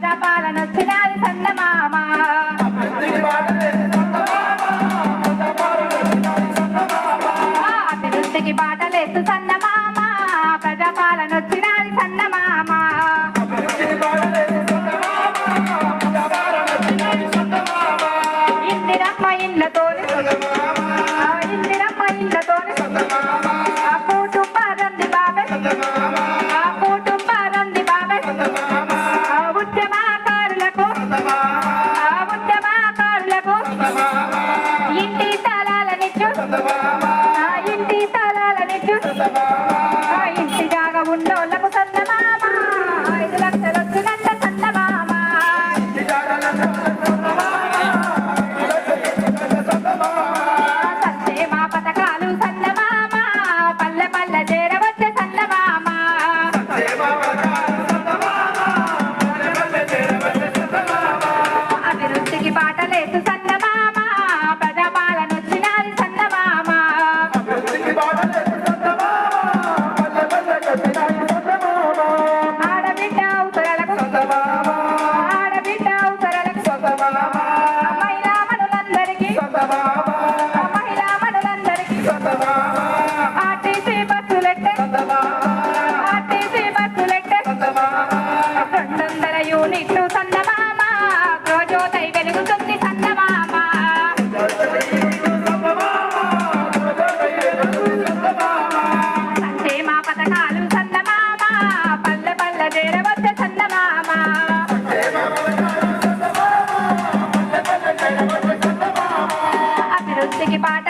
ప్రజాపాలన వచ్చినాది సందమామ అభివృద్ధికి బాటలేస్తు సన్నమామ ప్రజాపాలన వచ్చినాది సన్నమామ ఇందిరమ్మ ఇండ్లతోని ఇందిరమ్మ ఇండ్లతోని Cara. ఆర్టీసీ బస్సులెట్టే bye.